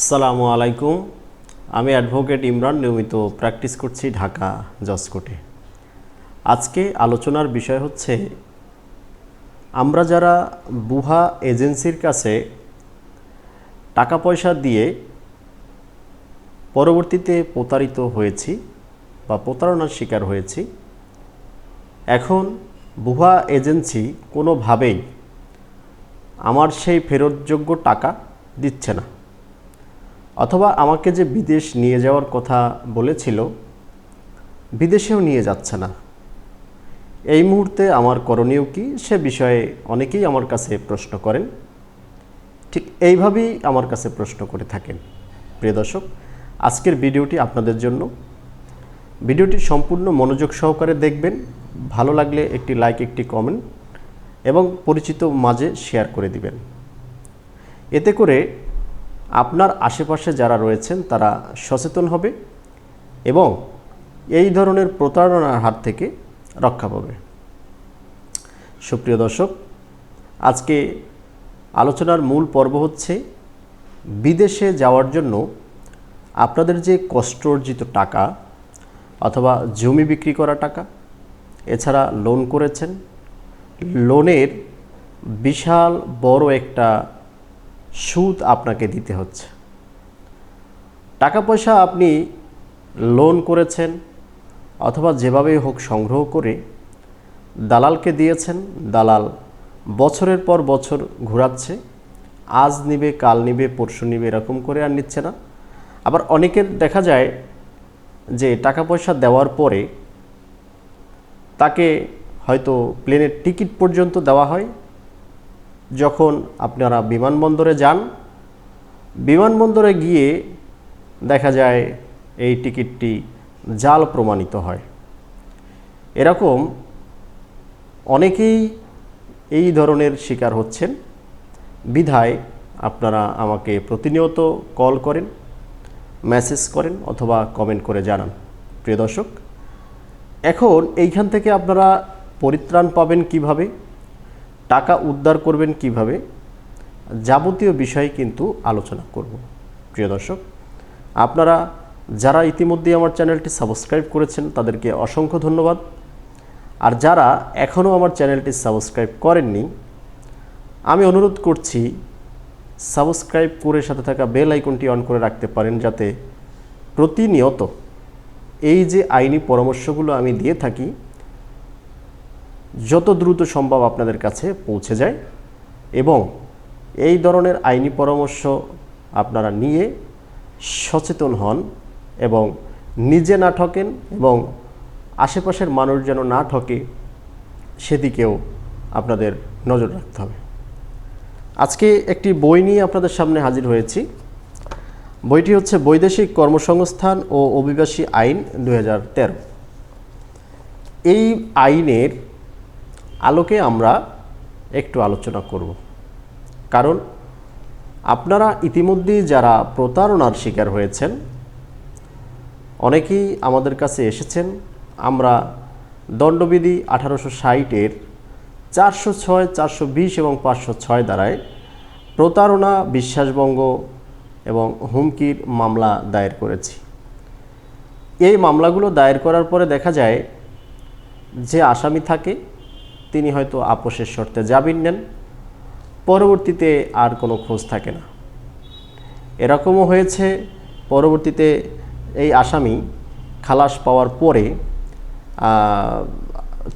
আসসালামু আলাইকুম। আমি অ্যাডভোকেট ইমরান, নিয়মিত প্র্যাকটিস করছি ঢাকা জসকোটে আজকে আলোচনার বিষয় হচ্ছে, আমরা যারা বুহা এজেন্সির কাছে টাকা পয়সা দিয়ে পরবর্তীতে প্রতারিত হয়েছি বা প্রতারণার শিকার হয়েছি, এখন বুহা এজেন্সি কোনোভাবেই আমার সেই ফেরতযোগ্য টাকা দিচ্ছে না। অথবা আমাকে যে বিদেশ নিয়ে যাওয়ার কথা বলেছিল, বিদেশেও নিয়ে যাচ্ছে না। এই মুহূর্তে আমার করণীয় কি সে বিষয়ে অনেকেই আমার কাছে প্রশ্ন করেন। ঠিক এইভাবেই আমার কাছে প্রশ্ন করে থাকেন। প্রিয় দর্শক, আজকের ভিডিওটি আপনাদের জন্য। ভিডিওটি সম্পূর্ণ মনোযোগ সহকারে দেখবেন। ভালো লাগলে একটি লাইক, একটি কমেন্ট এবং পরিচিত মাঝে শেয়ার করে দিবেন। এতে করে আপনার আশেপাশে যারা রয়েছেন তারা সচেতন হবে এবং এই ধরনের প্রতারণার হাত থেকে রক্ষা পাবে। সুপ্রিয় দর্শক, আজকে আলোচনার মূল পর্ব হচ্ছে বিদেশে যাওয়ার জন্য আপনাদের যে কষ্ট অর্জিত টাকা অথবা জমি বিক্রি করা টাকা, এছাড়া লোন করেছেন লোনের বিশাল বড় একটা সুদ আপনাকে দিতে হচ্ছে। টাকা পয়সা আপনি লোন করেছেন অথবা যেভাবেই হোক সংগ্রহ করে দালালকে দিয়েছেন, দালাল বছরের পর বছর ঘোরাচ্ছে, আজ নিবে, কাল নিবে, পরশু নিবে এরকম করে আর নিচ্ছে না। আবার অনেকের দেখা যায় যে টাকা পয়সা দেওয়ার পরে তাকে হয়তো প্লেনের টিকিট পর্যন্ত দেওয়া হয় যখন আপনারা বিমানবন্দরে যান, বিমানবন্দরে গিয়ে দেখা যায় এই টিকিটটি জাল প্রমাণিত হয়। এরকম অনেকেই এই ধরনের শিকার হচ্ছেন। বিধায় আপনারা আমাকে প্রতিনিয়ত কল করেন, মেসেজ করেন অথবা কমেন্ট করে জানান। প্রিয় দর্শক, এখন এইখান থেকে আপনারা পরিত্রাণ পাবেন কীভাবে? টাকা উদ্ধার করবেন কীভাবে, যাবতীয় বিষয় কিন্তু আলোচনা করব। প্রিয় দর্শক, আপনারা যারা ইতিমধ্যে আমার চ্যানেলটি সাবস্ক্রাইব করেছেন, তাদেরকে অসংখ্য ধন্যবাদ। আর যারা এখনও আমার চ্যানেলটি সাবস্ক্রাইব করেননি, আমি অনুরোধ করছি, সাবস্ক্রাইব করে সাথে থাকা বেল আইকনটি অন করে রাখতে পারেন যাতে প্রতিনিয়ত এই যে আইনি পরামর্শগুলো আমি দিয়ে থাকি যত দ্রুত সম্ভব আপনাদের কাছে পৌঁছে যায় এবং এই ধরনের আইনি পরামর্শ আপনারা নিয়ে সচেতন হন এবং নিজে না ঠকেন এবং আশেপাশের মানুষ যেন না ঠকে সেদিকেও আপনাদের নজর রাখতে হবে। আজকে একটি বই নিয়ে আপনাদের সামনে হাজির হয়েছি। বইটি হচ্ছে বৈদেশিক কর্মসংস্থান ও অভিবাসী আইন দু হাজার তেরো। এই আইনের আলোকে আমরা একটু আলোচনা করব। কারণ আপনারা ইতিমধ্যেই যারা প্রতারণার শিকার হয়েছেন, অনেকেই আমাদের কাছে এসেছেন। আমরা দণ্ডবিধি আঠারোশো ষাটের চারশো ছয়, চারশো বিশ এবং পাঁচশো ছয় দ্বারায় প্রতারণা বিশ্বাসভঙ্গ এবং হুমকির মামলা দায়ের করেছি। এই মামলাগুলো দায়ের করার পরে দেখা যায় যে আসামি থাকে তিনি হয়তো আপোষের শর্তে জামিন নেন। পরবর্তীতে আর কোনো খোঁজ থাকে না। এরকমও হয়েছে, পরবর্তীতে এই আসামি খালাস পাওয়ার পরে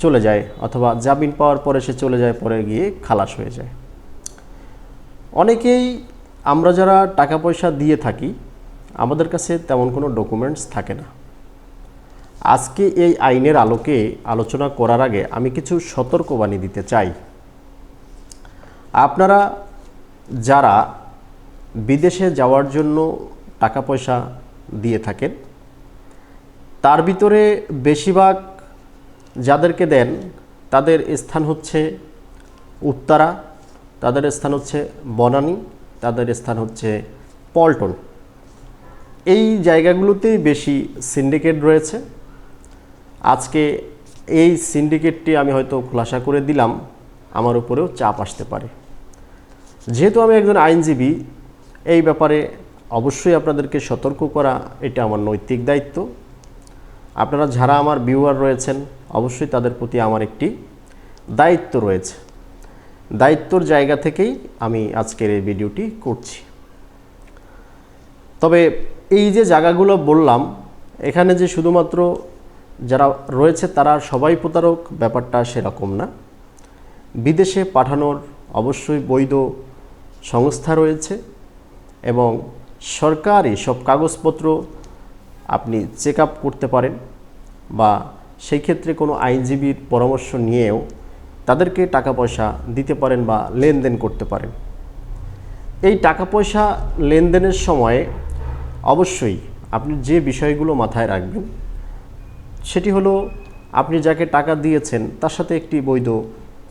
চলে যায় অথবা জামিন পাওয়ার পরে সে চলে যায়, পরে গিয়ে খালাস হয়ে যায়। অনেকেই আমরা যারা টাকা পয়সা দিয়ে থাকি, আমাদের কাছে তেমন কোনো ডকুমেন্টস থাকে না। আজকে এই আইনের আলোকে আলোচনা করার আগে আমি কিছু সতর্কবাণী দিতে চাই। আপনারা যারা বিদেশে যাওয়ার জন্য টাকা পয়সা দিয়ে থাকেন, তার ভিতরে বেশিরভাগ যাদেরকে দেন, তাদের স্থান হচ্ছে উত্তরা, তাদের স্থান হচ্ছে বনানী, তাদের স্থান হচ্ছে পল্টন। এই জায়গাগুলোতেই বেশি সিন্ডিকেট রয়েছে। আজকে এই সিন্ডিকেটটি আমি হয়তো খোলাসা করে দিলাম, আমার উপরেও চাপ আসতে পারে। যেহেতু আমি একজন আইনজীবী, এই ব্যাপারে অবশ্যই আপনাদেরকে সতর্ক করা এটা আমার নৈতিক দায়িত্ব। আপনারা যারা আমার ভিউয়ার রয়েছেন, অবশ্যই তাদের প্রতি আমার একটি দায়িত্ব রয়েছে। দায়িত্বর জায়গা থেকেই আমি আজকের এই ভিডিওটি করছি। তবে এই যে জায়গাগুলো বললাম, এখানে যে শুধুমাত্র যারা রয়েছে তারা সবাই প্রতারক, ব্যাপারটা সেরকম না। বিদেশে পাঠানোর অবশ্যই বৈধ সংস্থা রয়েছে এবং সরকারি সব কাগজপত্র আপনি চেক আপ করতে পারেন বা সেই ক্ষেত্রে কোনো আইনজীবীর পরামর্শ নিয়েও তাদেরকে টাকা পয়সা দিতে পারেন বা লেনদেন করতে পারেন। এই টাকা পয়সা লেনদেনের সময় অবশ্যই আপনি যে বিষয়গুলো মাথায় রাখবেন সেটি হলো, আপনি যাকে টাকা দিয়েছেন, তার সাথে একটি বৈধ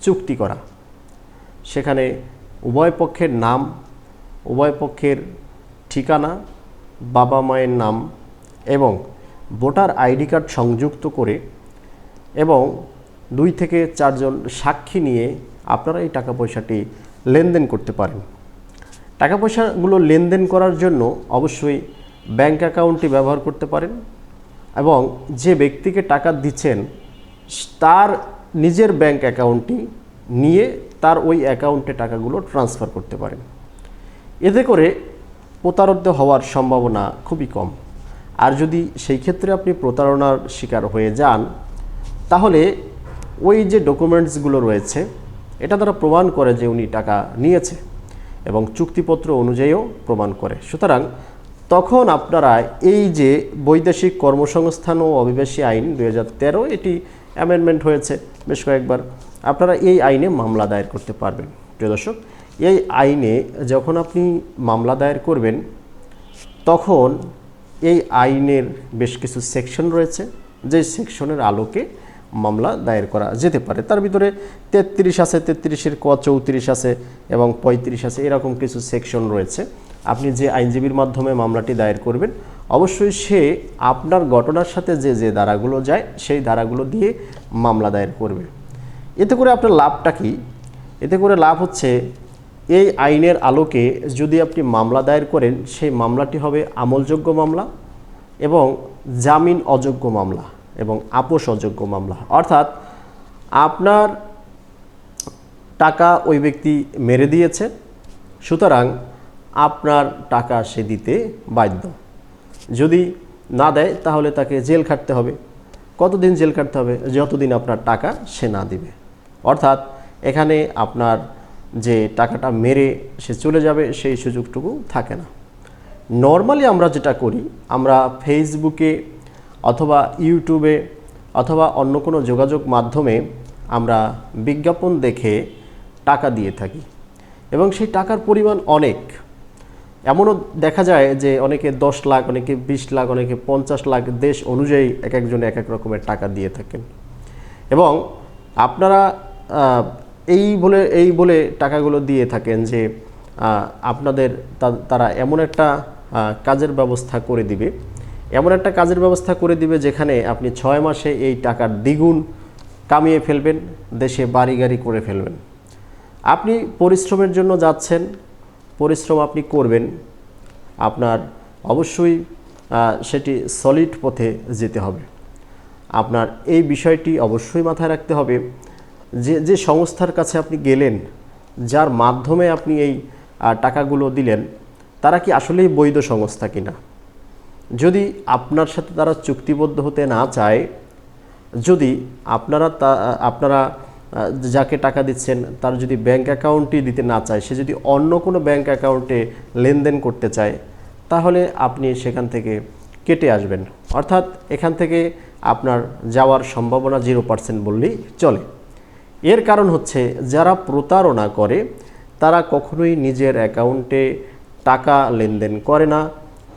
চুক্তি করা। সেখানে উভয় পক্ষের নাম, উভয় পক্ষের ঠিকানা, বাবা মায়ের নাম এবং ভোটার আইডি কার্ড সংযুক্ত করে এবং দুই থেকে চারজন সাক্ষী নিয়ে আপনারা এই টাকা পয়সাটি লেনদেন করতে পারেন। টাকা পয়সাগুলো লেনদেন করার জন্য অবশ্যই ব্যাংক অ্যাকাউন্টটি ব্যবহার করতে পারেন। এবং যে ব্যক্তিকে টাকা দিচ্ছেন, তার নিজের ব্যাংক অ্যাকাউন্টটি নিয়ে তার ওই অ্যাকাউন্টে টাকাগুলো ট্রান্সফার করতে পারেন। এতে করে প্রতারিত হওয়ার সম্ভাবনা খুবই কম। আর যদি সেই ক্ষেত্রে আপনি প্রতারণার শিকার হয়ে যান, তাহলে ওই যে ডকুমেন্টসগুলো রয়েছে, এটা তারা প্রমাণ করে যে উনি টাকা নিয়েছে এবং চুক্তিপত্র অনুযায়ীও প্রমাণ করে। সুতরাং তখন আপনারা এই যে বৈদেশিক কর্মসংস্থান ও অভিবাসী আইন দু হাজার তেরো, এটি অ্যামেন্ডমেন্ট হয়েছে বেশ কয়েকবার। আপনারা এই আইনে মামলা দায়ের করতে পারবেন। প্রিয় দর্শক, এই আইনে যখন আপনি মামলা দায়ের করবেন, তখন এই আইনের বেশ কিছু সেকশন রয়েছে। যে সেকশনের আলোকে মামলা দায়ের করা যেতে পারে। তার ভিতরে তেত্রিশ আছে, তেত্রিশের ক, চৌত্রিশ আছে এবং পঁয়ত্রিশ আছে, এরকম কিছু সেকশন রয়েছে। আপনি যে আইনজীবীর মাধ্যমে মামলাটি দায়ের করবেন, অবশ্যই সে আপনার ঘটনার সাথে যে যে ধারাগুলো যায়, সেই ধারাগুলো দিয়ে মামলা দায়ের করবে। এতে করে আপনার লাভটা কি? এতে করে লাভ হচ্ছে, এই আইনের আলোকে যদি আপনি মামলা দায়ের করেন, সেই মামলাটি হবে আমলযোগ্য মামলা এবং জামিন অযোগ্য মামলা। এবং আপোষ অযোগ্য মামলা। অর্থাৎ আপনার টাকা ওই ব্যক্তি মেরে দিয়েছে, সুতরাং আপনার টাকা সে দিতে বাধ্য। যদি না দেয়, তাহলে তাকে জেল খাটতে হবে। কতদিন জেল খাটতে হবে? যতদিন আপনার টাকা সে না দিবে। অর্থাৎ এখানে আপনার যে টাকাটা মেরে সে চলে যাবে, সেই সুযোগটুকু থাকে না। নর্মালি আমরা যেটা করি, আমরা ফেসবুকে অথবা ইউটিউবে অথবা অন্য কোনো যোগাযোগ মাধ্যমে আমরা বিজ্ঞাপন দেখে টাকা দিয়ে থাকি। এবং সেই টাকার পরিমাণ অনেক। এমনও দেখা যায় যে অনেকে দশ লাখ, অনেকে বিশ লাখ, অনেকে পঞ্চাশ লাখ দেশ অনুযায়ী এক একজনে এক এক রকমের টাকা দিয়ে থাকেন। এবং আপনারা এই বলে এই বলে টাকাগুলো দিয়ে থাকেন যে আপনাদের তারা এমন একটা কাজের ব্যবস্থা করে দিবে। এমন একটা কাজের ব্যবস্থা করে দিবে যেখানে আপনি ছয় মাসে এই টাকার দ্বিগুণ কামিয়ে ফেলবেন, দেশে বাড়ি গাড়ি করে ফেলবেন। আপনি পরিশ্রমের জন্য যাচ্ছেন, পরিশ্রম আপনি করবেন। আপনার অবশ্যই সেটি সলিড পথে যেতে হবে। আপনার এই বিষয়টি অবশ্যই মাথায় রাখতে হবে যে যে সংস্থার কাছে আপনি গেলেন, যার মাধ্যমে আপনি এই টাকাগুলো দিলেন, তারা কি আসলেই বৈধ সংস্থা কিনা? যদি আপনার সাথে তারা চুক্তিবদ্ধ হতে না চায়, যদি আপনারা তা, আপনারা যাকে টাকা দিচ্ছেন, তার যদি ব্যাংক অ্যাকাউন্টই দিতে না চায়, সে যদি অন্য কোনো ব্যাংক অ্যাকাউন্টে লেনদেন করতে চায়, তাহলে আপনি সেখান থেকে কেটে আসবেন। অর্থাৎ এখান থেকে আপনার যাওয়ার সম্ভাবনা জিরো পার্সেন্ট বললেই চলে। এর কারণ হচ্ছে যারা প্রতারণা করে, তারা কখনোই নিজের অ্যাকাউন্টে টাকা লেনদেন করে না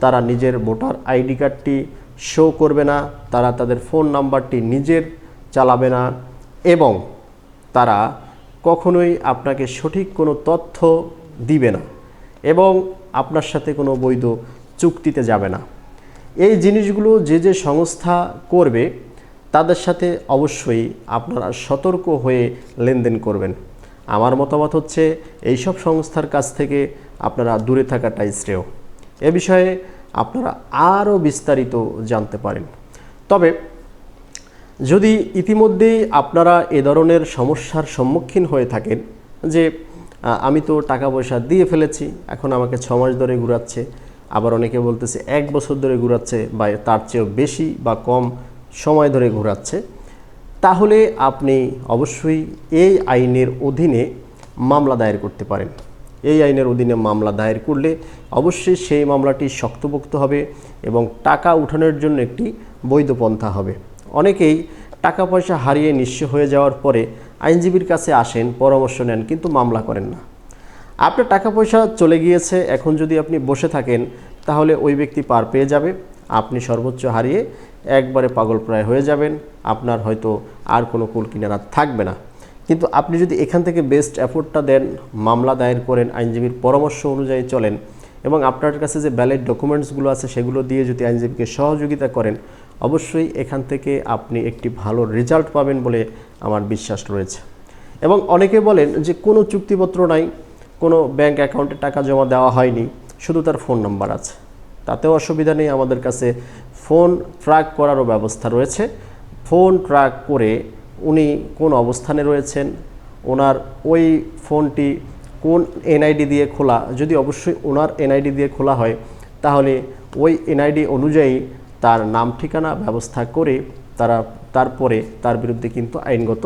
তারা নিজের ভোটার আইডি কার্ডটি শো করবে না, তারা তাদের ফোন নাম্বারটি নিজের চালাবে না এবং তারা কখনোই আপনাকে সঠিক কোনো তথ্য দিবে না এবং আপনার সাথে কোনো বৈধ চুক্তিতে যাবে না। এই জিনিসগুলো যে যে সংস্থা করবে, তাদের সাথে অবশ্যই আপনারা সতর্ক হয়ে লেনদেন করবেন। আমার মতামত হচ্ছে, এইসব সংস্থার কাছ থেকে আপনারা দূরে থাকাটাই শ্রেয়। এ বিষয়ে আপনারা আরও বিস্তারিত জানতে পারেন। তবে যদি ইতিমধ্যেই আপনারা এ ধরনের সমস্যার সম্মুখীন হয়ে থাকেন যে আমি তো টাকা পয়সা দিয়ে ফেলেছি, এখন আমাকে ছ মাস ধরে ঘুরাচ্ছে, আবার অনেকে বলতেছে এক বছর ধরে ঘুরাচ্ছে বা তার চেয়েও বেশি বা কম সময় ধরে ঘুরাচ্ছে, তাহলে আপনি অবশ্যই এই আইনের অধীনে মামলা দায়ের করতে পারেন। এই আইনের অধীনে মামলা দায়ের করলে অবশ্যই সেই মামলাটি শক্তপোক্ত হবে এবং টাকা উঠানোর জন্য একটি বৈধ পন্থা হবে। অনেকেই টাকা পয়সা হারিয়ে নিঃস্ব হয়ে যাওয়ার পরে আইনজীবীর কাছে আসেন, পরামর্শ নেন, কিন্তু মামলা করেন না। আপনার টাকা পয়সা চলে গিয়েছে, এখন যদি আপনি বসে থাকেন, তাহলে ওই ব্যক্তি পার পেয়ে যাবে। আপনি সর্বোচ্চ হারিয়ে একবারে পাগলপ্রায় হয়ে যাবেন। আপনার হয়তো আর কোনো কুল কিনারা থাকবে না। কিন্তু আপনি যদি এখান থেকে বেস্ট এফোর্টটা দেন, মামলা দায়ের করেন, আইনজীবীর পরামর্শ অনুযায়ী চলেন এবং আপনার কাছে যে ব্যালেট ডকুমেন্টসগুলো আছে, সেগুলো দিয়ে যদি আইনজীবীকে সহযোগিতা করেন, অবশ্যই এখান থেকে আপনি একটি ভালো রেজাল্ট পাবেন বলে আমার বিশ্বাস রয়েছে। এবং অনেকে বলেন যে কোনো চুক্তিপত্র নাই, কোনো ব্যাংক অ্যাকাউন্টে টাকা জমা দেওয়া হয়নি, শুধু তার ফোন নাম্বার আছে। তাতেও অসুবিধা নেই, আমাদের কাছে ফোন ট্র্যাক করারও ব্যবস্থা রয়েছে। ফোন ট্র্যাক করে উনি কোন অবস্থানে রয়েছেন, ওনার ওই ফোনটি কোন এনআইডি দিয়ে খোলা, যদি অবশ্যই ওনার এনআইডি দিয়ে খোলা হয়, তাহলে ওই এনআইডি অনুযায়ী তার নাম, ঠিকানা, ব্যবস্থা করে তারা, তারপরে তার বিরুদ্ধে কিন্তু আইনগত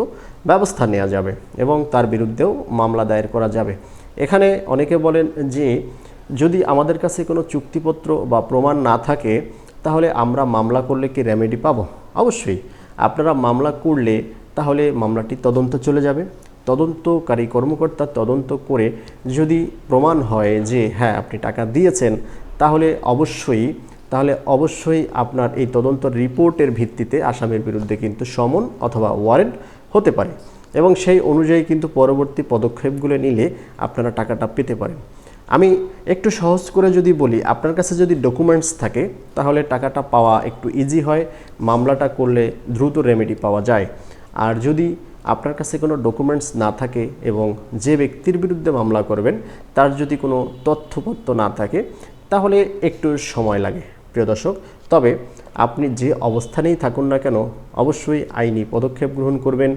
ব্যবস্থা নেওয়া যাবে এবং তার বিরুদ্ধেও মামলা দায়ের করা যাবে। এখানে অনেকে বলেন যে, যদি আমাদের কাছে কোনো চুক্তিপত্র বা প্রমাণ না থাকে, তাহলে আমরা মামলা করলে কি রেমেডি পাবো? অবশ্যই। আপনারা মামলা করলে তাহলে মামলাটি তদন্ত চলে যাবে। তদন্তকারী কর্মকর্তা তদন্ত করে যদি প্রমাণ হয় যে হ্যাঁ আপনি টাকা দিয়েছেন, তাহলে অবশ্যই তাহলে অবশ্যই আপনার এই তদন্ত রিপোর্টের ভিত্তিতে আসামের বিরুদ্ধে কিন্তু সমন অথবা ওয়ারেন্ট হতে পারে এবং সেই অনুযায়ী কিন্তু পরবর্তী পদক্ষেপগুলো নিলে আপনারা টাকাটা পেতে পারেন। আমি একটু সহজ করে যদি বলি, আপনার কাছে যদি ডকুমেন্টস থাকে, তাহলে টাকাটা পাওয়া একটু ইজি হয়। মামলাটা করলে দ্রুত রেমেডি পাওয়া যায়। আর যদি আপনার কাছে কোনো ডকুমেন্টস না থাকে এবং যে ব্যক্তির বিরুদ্ধে মামলা করবেন, তার যদি কোনো তথ্যপত্র না থাকে, তাহলে একটু সময় লাগে, প্রিয় দর্শক। তবে আপনি যে অবস্থানেই থাকুন না কেন, অবশ্যই আইনি পদক্ষেপ গ্রহণ করবেন।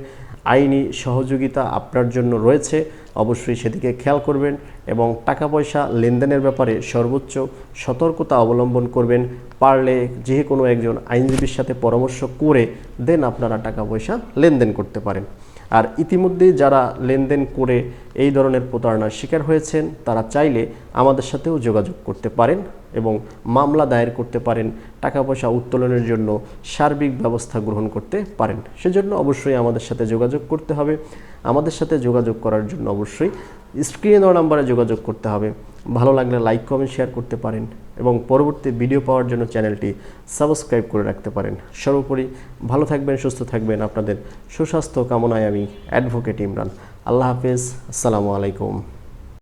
আইনি সহযোগিতা আপনার জন্য রয়েছে, অবশ্যই সেদিকে খেয়াল করবেন এবং টাকা পয়সা লেনদেনের ব্যাপারে সর্বোচ্চ সতর্কতা অবলম্বন করবেন। পারলে যে কোনো একজন আইনজীবীর সাথে পরামর্শ করে দেন আপনারা টাকা পয়সা লেনদেন করতে পারেন। আর ইতিমধ্যে যারা লেনদেন করে এই ধরনের প্রতারণার শিকার হয়েছেন, তারা চাইলে আমাদের সাথেও যোগাযোগ করতে পারেন এবং মামলা দায়ের করতে পারেন, টাকা পয়সা উত্তোলনের জন্য সার্বিক ব্যবস্থা গ্রহণ করতে পারেন। সেজন্য অবশ্যই আমাদের সাথে যোগাযোগ করতে হবে। আমাদের সাথে যোগাযোগ করার জন্য অবশ্যই স্ক্রিনে দেওয়া নাম্বারে যোগাযোগ করতে হবে। ভালো লাগলে লাইক, কমেন্ট, শেয়ার করতে পারেন এবং পরবর্তী ভিডিও পাওয়ার জন্য চ্যানেলটি সাবস্ক্রাইব করে রাখতে পারেন। সর্বোপরি ভালো থাকবেন, সুস্থ থাকবেন আপনাদের সুস্বাস্থ্য কামনায় আমি অ্যাডভোকেট ইমরান। আল্লাহ হাফেজ, আসসালামু আলাইকুম।